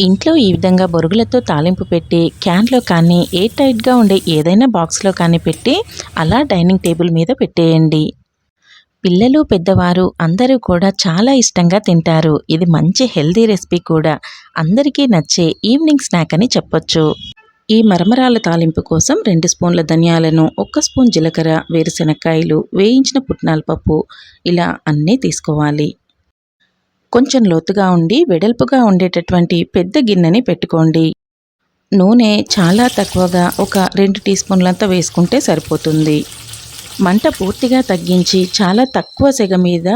ఇంట్లో ఈ విధంగా బొరుగులతో తాలింపు పెట్టి క్యాన్లో కానీ ఎయిర్ టైట్గా ఉండే ఏదైనా బాక్స్లో కానీ పెట్టి అలా డైనింగ్ టేబుల్ మీద పెట్టేయండి. పిల్లలు పెద్దవారు అందరూ కూడా చాలా ఇష్టంగా తింటారు. ఇది మంచి హెల్దీ రెసిపీ కూడా. అందరికీ నచ్చే ఈవినింగ్ స్నాక్ అని చెప్పొచ్చు. ఈ మరమరాల తాలింపు కోసం రెండు స్పూన్ల ధనియాలను ఒక్క స్పూన్ జీలకర్ర వేరుశెనక్కాయలు వేయించిన పుట్నాల పప్పు ఇలా అన్నీ తీసుకోవాలి. కొంచెం లోతుగా ఉండి వెడల్పుగా ఉండేటటువంటి పెద్ద గిన్నెని పెట్టుకోండి. నూనె చాలా తక్కువగా ఒక రెండు టీ స్పూన్లంత వేసుకుంటే సరిపోతుంది. మంట పూర్తిగా తగ్గించి చాలా తక్కువ సెగ మీద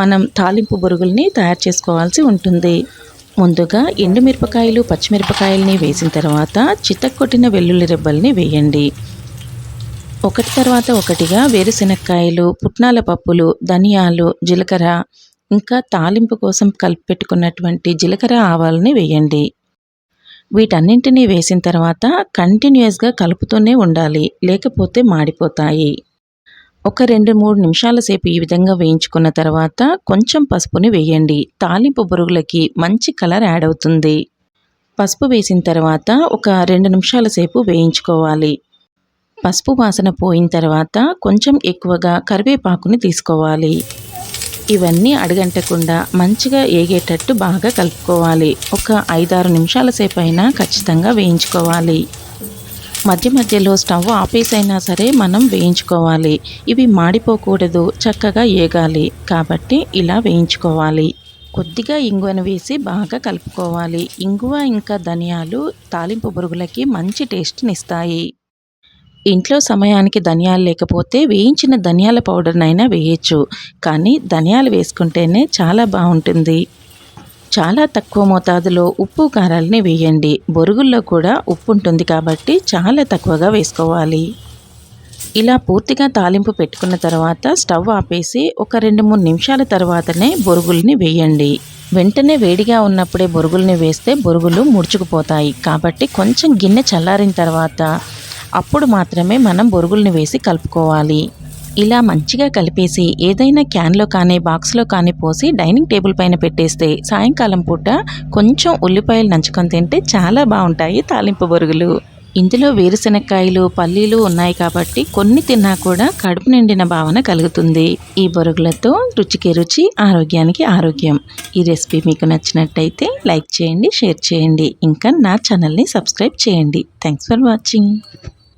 మనం తాలింపు బొరుగుల్ని తయారు చేసుకోవాల్సి ఉంటుంది. ముందుగా ఎండుమిరపకాయలు పచ్చిమిరపకాయలని వేసిన తర్వాత చితక్కొట్టిన వెల్లుల్లి రెబ్బల్ని వేయండి. ఒకటి తర్వాత ఒకటిగా వేరుశెనక్కాయలు పుట్నాల పప్పులు ధనియాలు జీలకర్ర ఇంకా తాలింపు కోసం కలిపి పెట్టుకున్నటువంటి జీలకర్ర ఆవాలని వేయండి. వీటన్నింటినీ వేసిన తర్వాత కంటిన్యూస్గా కలుపుతూనే ఉండాలి లేకపోతే మాడిపోతాయి. ఒక రెండు మూడు నిమిషాల సేపు ఈ విధంగా వేయించుకున్న తర్వాత కొంచెం పసుపుని వేయండి. తాలింపు బురుగులకి మంచి కలర్ యాడ్ అవుతుంది. పసుపు వేసిన తర్వాత ఒక రెండు నిమిషాల సేపు వేయించుకోవాలి. పసుపు వాసన పోయిన తర్వాత కొంచెం ఎక్కువగా కరివేపాకుని తీసుకోవాలి. ఇవన్నీ అడగంటకుండా మంచిగా ఏగేటట్టు బాగా కలుపుకోవాలి. ఒక ఐదారు నిమిషాల సేపు అయినా ఖచ్చితంగా వేయించుకోవాలి. మధ్య మధ్యలో స్టవ్ ఆపేసైనా సరే మనం వేయించుకోవాలి. ఇవి మాడిపోకూడదు చక్కగా ఏగాలి. కాబట్టి ఇలా వేయించుకోవాలి. కొద్దిగా ఇంగువను వేసి బాగా కలుపుకోవాలి. ఇంగువ ఇంకా ధనియాలు తాలింపు బురుగులకి మంచి టేస్ట్ని ఇస్తాయి ఇంట్లో సమయానికి ధనియాలు లేకపోతే వేయించిన ధనియాల పౌడర్నైనా వేయచ్చు. కానీ ధనియాలు వేసుకుంటేనే చాలా బాగుంటుంది. చాలా తక్కువ మోతాదులో ఉప్పు కారాలని వేయండి. బొరుగుల్లో కూడా ఉప్పు ఉంటుంది కాబట్టి చాలా తక్కువగా వేసుకోవాలి. ఇలా పూర్తిగా తాలింపు పెట్టుకున్న తర్వాత స్టవ్ ఆపేసి ఒక రెండు మూడు నిమిషాల తర్వాతనే బొరుగుల్ని వేయండి. వెంటనే వేడిగా ఉన్నప్పుడే బొరుగుల్ని వేస్తే బొరుగులు ముడుచుకుపోతాయి. కాబట్టి కొంచెం గిన్నె చల్లారిన తర్వాత అప్పుడు మాత్రమే మనం బొరుగుల్ని వేసి కలుపుకోవాలి. ఇలా మంచిగా కలిపేసి ఏదైనా క్యాన్లో కానీ బాక్స్లో కానీ పోసి డైనింగ్ టేబుల్ పైన పెట్టేస్తే సాయంకాలం పూట కొంచెం ఉల్లిపాయలు నంచుకొని తింటే చాలా బాగుంటాయి తాలింపు బొరుగులు. ఇందులో వేరుశెనక్కాయలు పల్లీలు ఉన్నాయి కాబట్టి కొన్ని తిన్నా కూడా కడుపు నిండిన భావన కలుగుతుంది. ఈ బొరుగులతో రుచికి రుచి ఆరోగ్యానికి ఆరోగ్యం. ఈ రెసిపీ మీకు నచ్చినట్టయితే లైక్ చేయండి షేర్ చేయండి. ఇంకా నా ఛానల్ని సబ్స్క్రైబ్ చేయండి. Thanks for watching.